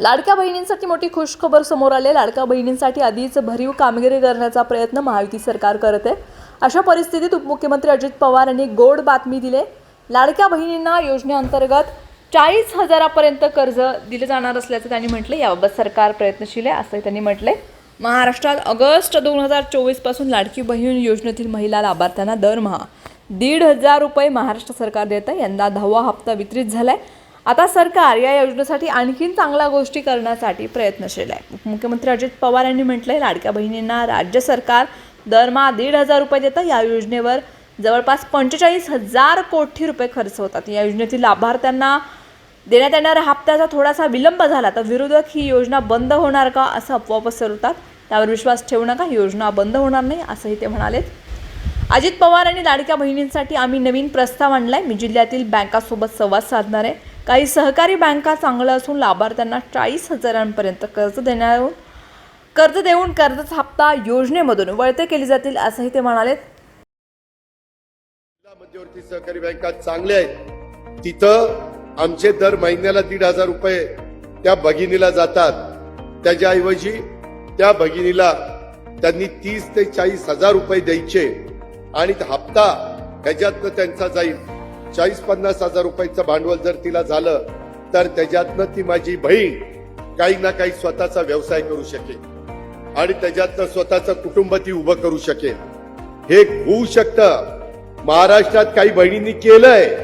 लाडक्या बहिणींसाठी मोठी खुशखबर समोर आले लाडक्या बहिणींसाठी आधीच भरीव कामगिरी करण्याचा प्रयत्न महायुती सरकार करत आहे. अशा परिस्थितीत उपमुख्यमंत्री अजित पवार यांनी गोड बातमी दिले लाडक्या बहिणींना योजनेअंतर्गत चाळीस हजारापर्यंत कर्ज दिले जाणार असल्याचं त्यांनी म्हटलं याबाबत सरकार प्रयत्नशील आहे असंही त्यांनी म्हटलंय. महाराष्ट्रात ऑगस्ट दोन हजार चोवीसपासून लाडकी बहीण योजनेतील महिला लाभार्थ्यांना दरमहा दीड हजार रुपये महाराष्ट्र सरकार देत आहे. यंदा दहावा हप्ता वितरित झालाय. आता सरकार या योजनेसाठी आणखीन चांगल्या गोष्टी करण्यासाठी प्रयत्नशील आहे. उपमुख्यमंत्री अजित पवार यांनी म्हटलंय लाडक्या बहिणींना राज्य सरकार दरमहा दीड हजार रुपये देतं. या योजनेवर जवळपास पंचेचाळीस हजार कोटी रुपये खर्च होतात. या योजनेतील लाभार्थ्यांना देण्यात येणाऱ्या हप्त्याचा थोडासा विलंब झाला तर विरोधक ही योजना बंद होणार का असं अफवा पसरवतात. त्यावर विश्वास ठेवू नका योजना बंद होणार नाही असंही ते म्हणालेत. अजित पवार आणि लाडक्या बहिणींसाठी आम्ही नवीन प्रस्ताव आणलाय. मी जिल्ह्यातील बँकासोबत संवाद साधणार आहे. काही सहकारी बँका चांगल्या असून लाभार्थ्यांना चाळीस हजारांपर्यंत कर्ज देणार कर्ज देऊन कर्जाचा हप्ता योजनेमधून वळते केली जातील असंही ते म्हणाले मध्यवर्ती सहकारी बँका चांगल्या आहेत. तिथं आमचे दर महिन्याला दीड हजार रुपये त्या भगिनीला जातात. त्याच्याऐवजी त्या भगिनीला त्यांनी तीस ते चाळीस हजार रुपये द्यायचे आणि हप्ता त्याच्यातनं त्यांचा जाईल. चाळीस पन्नास हजार रुपयाचं भांडवल जर तिला झालं तर त्याच्यातनं ती माझी बहीण काही ना काही स्वतःचा व्यवसाय करू शकेल. आणि त्याच्यातनं स्वतःचं कुटुंब ती उभं करू शकेल. हे होऊ शकतं. महाराष्ट्रात काही बहिणींनी केलंय.